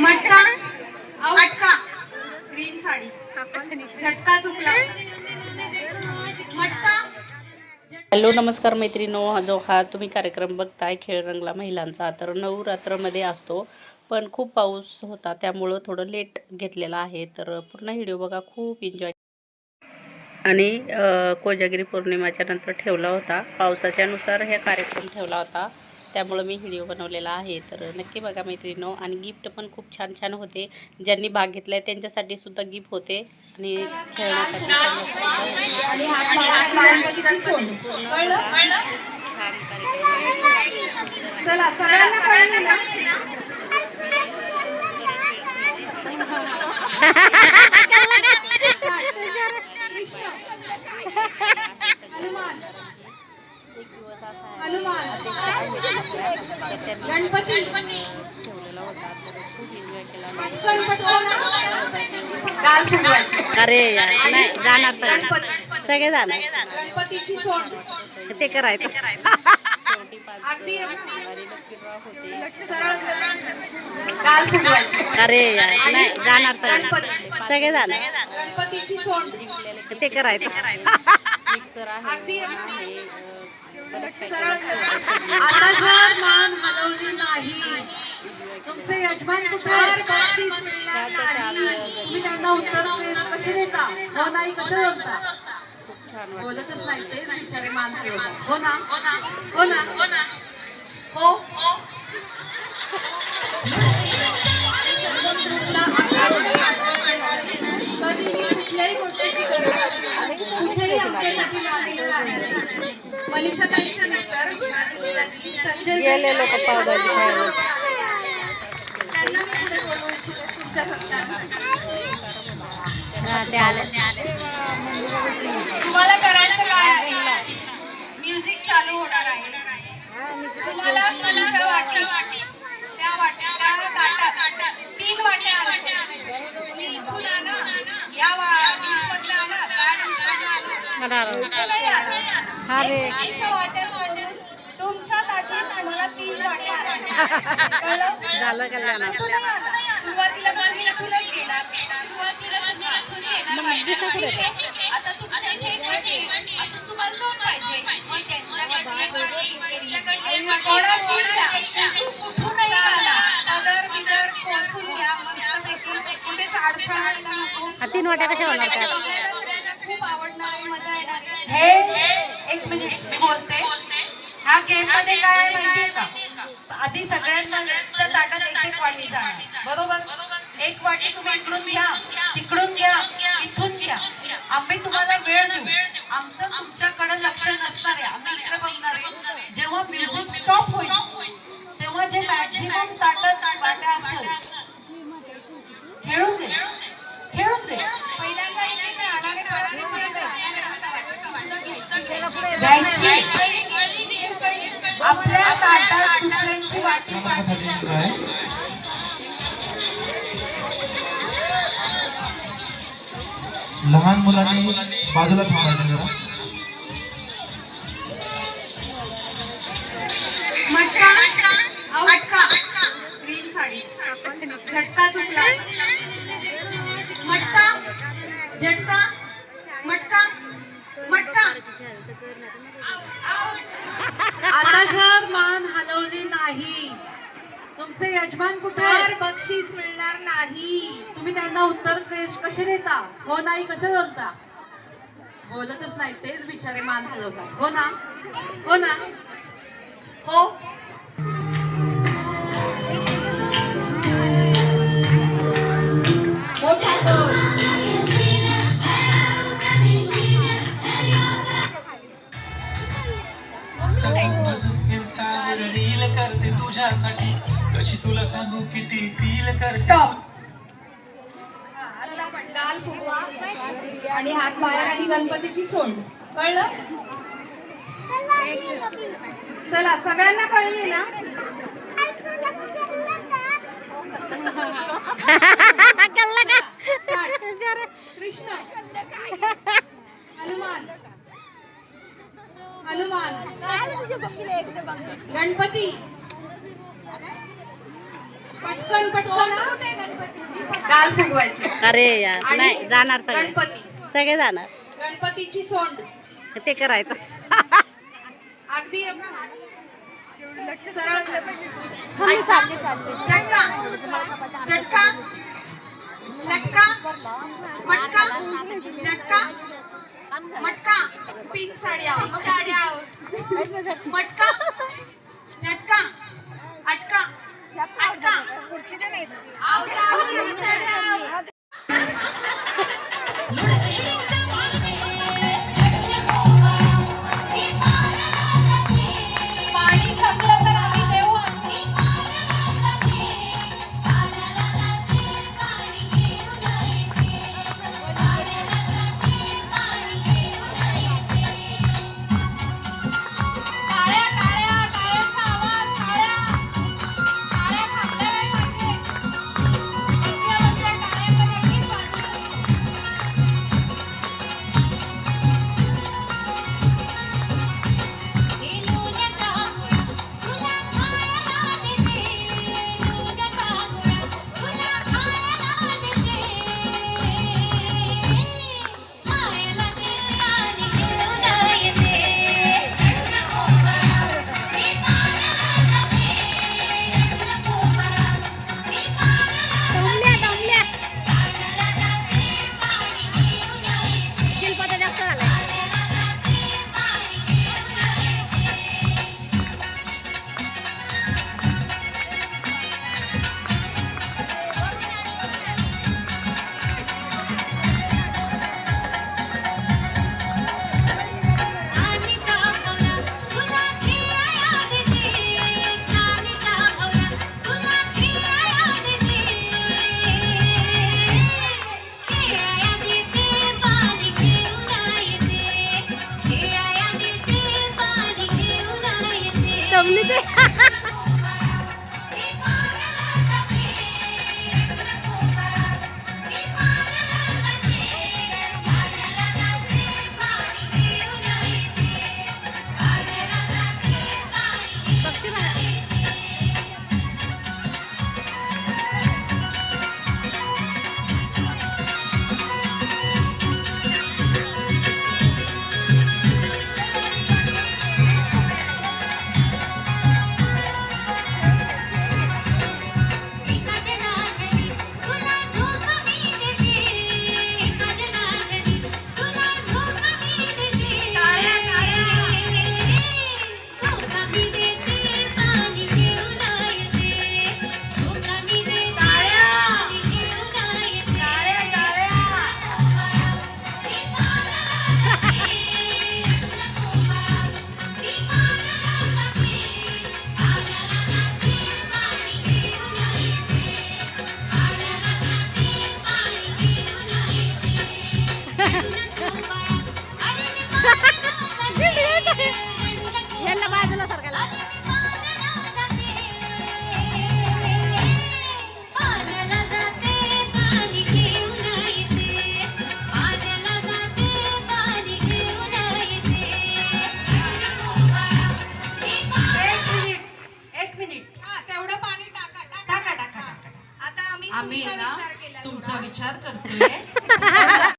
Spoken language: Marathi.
मटका अटका. ग्रीन साडी. झटका चुकला. मटका. हॅलो नमस्कार मैत्रिणो. हा जो हा तुम्ही कार्यक्रम बघताय खेळ रंगला महिलांचा तर नवरात्रमध्ये असतो पण खूप पाऊस होता त्यामुळं थोडं लेट घेतलेला आहे. तर पूर्ण व्हिडिओ बघा खूप एन्जॉय आणि कोजागिरी पौर्णिमाच्या नंतर ठेवला होता. पावसाच्यानुसार हे कार्यक्रम ठेवला होता. त्यामुळं मी व्हिडिओ बनवलेला आहे. तर नक्की बघा मैत्रिणो आणि गिफ्ट पण खूप छान छान होते. ज्यांनी भाग घेतला आहे त्यांच्यासाठी सुद्धा गिफ्ट होते. आणि खेळण्यासाठी चला सगळ्यांना कळलं ना कृष्ण हनुमान एक दिवस असा आहे हनुमान तर त्यांनी गणपती ठेवलेला होता तर खूप एन्जॉय केला पटकन पटकन गाल फुगवायचं अरे यार नाही जाणार सगळे. सगळे जाणार. ते करायचं. अरे यार नाही जाणार सगळे. सगळे जाणार. ते करायचं. आता जर मान हलवली नाही तुमचे यजमान कुठे बक्षीस मिळणार नाही. तुम्ही त्यांना उत्तर देता हो नाही कसं बोलता बोलतच नाही तेच बिचारे मान हलवतात हो ना? हो ना? हो ना? हो हो. मनीषा ताईच्या संजय खायला. त्यांना मी पुढे बोलवू इच्छिते तुमच्या सत्कारासाठी. ते आले तुम्हाला करायचं काय म्युझिक चालू होणार आहे. तुम्हाला तुमच्या वाटी त्या वाट्या त्या ताटात तीन वाट्या. तुम्ही इथून आणा. या आणा. त्या तुमच्या वाट्या सोडून तुमच्या ताटात तुम्हाला तीन वाट्या? झालं कल्याण. सुरुवातीला घेणार. सुरुवातीला. आता तुमच्या. आता तुम्हाला पाहिजे. मग बिदर पोसून घ्या. मस्तपैकी. कुठेच अडथळा नको. हा, तीन वाट्या कशा होणार खूप आवडणार. मजा हे एक मिनिट मी बोलते. ह्या गेममध्ये काय आहे माहितीये का? आधी सगळ्यांच्या ताटात एक एक वाटी जाणार बरोबर? एक वाटी तुम्ही इकडून घ्या. तिकडून घ्या. इथून घ्या. आम्ही तुम्हाला वेळ देऊ. आमचं तुमच्याकडे लक्ष नसणार आहे. आम्ही इकडे बघणार आहे. जेव्हा म्युझिक स्टॉप होईल तेव्हा जे मॅक्झिमम ताटात वाट्या असेल खेळून दे. खेळून दे. पहिल्यांदा घ्यायची आपल्या ताटात दुसऱ्यांची वाटी लहान मुलांनी बाजूला थांबायचं जरा. मटका अटका. ग्रीन साडी. झटका चुकला. मटका झटका. मटका मटका. आता जर मान हलवली नाही तुमचे यजमान कुठे तर? बक्षीस मिळणार नाही. तुम्ही त्यांना उत्तर कसे देता? हो नाही कसं बोलता? बोलतच नाही तेच बिचारे मान हलवतात. हो ना? हो ना? हो? रील करते तुझ्यासाठी. कशी तुला सांगू किती फील करते लाल फुगवा आणि हात बाहेर आणि गणपतीची सोंड. कळलं? चला सगळ्यांना कळली ना. कृष्ण हनुमान. हनुमान गणपती. पटकन पटकन. फुगवायचे अरे यार आणि नाही जाणार सगळे. गणपती. सगळे जाणार. गणपतीची सोंड. ते करायचं. अगदी सरळ चटका. चटका. लटका. मटका. पिंक साडी आहोत साडी आहोत मटका. झटका. अटका. अटका. रमली ते